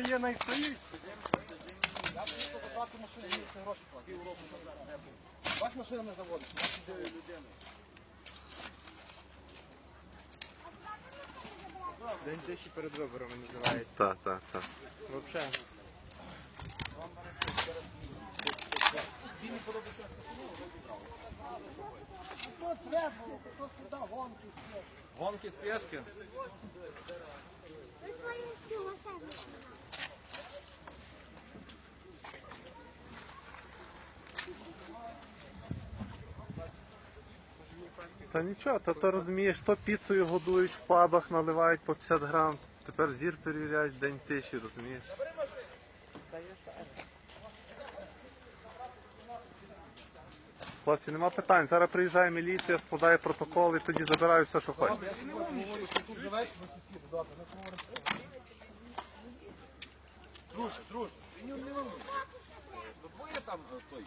є, стоїть. Я приїхав забрати машину, мені це гроші платить. Бач, машина не заводить. День тиші перед виборами називається. Так, так, так. Взагалі. Що треба? Хто сюди гонки спеш? Гонки спешки. Та нічого, та то розумієш, то піцею годують в пабах, наливають по 50 грам. Тепер зір перевіряють день тиші, розумієш? Хлопці, нема питань. Зараз приїжджає міліція, складає протокол і тоді забирають все, що хочуть. Я собі говорю, що тут живеш, ми сусіди, добре, не поговоримо. Друже, друже, він не волнуй. Двоє там той.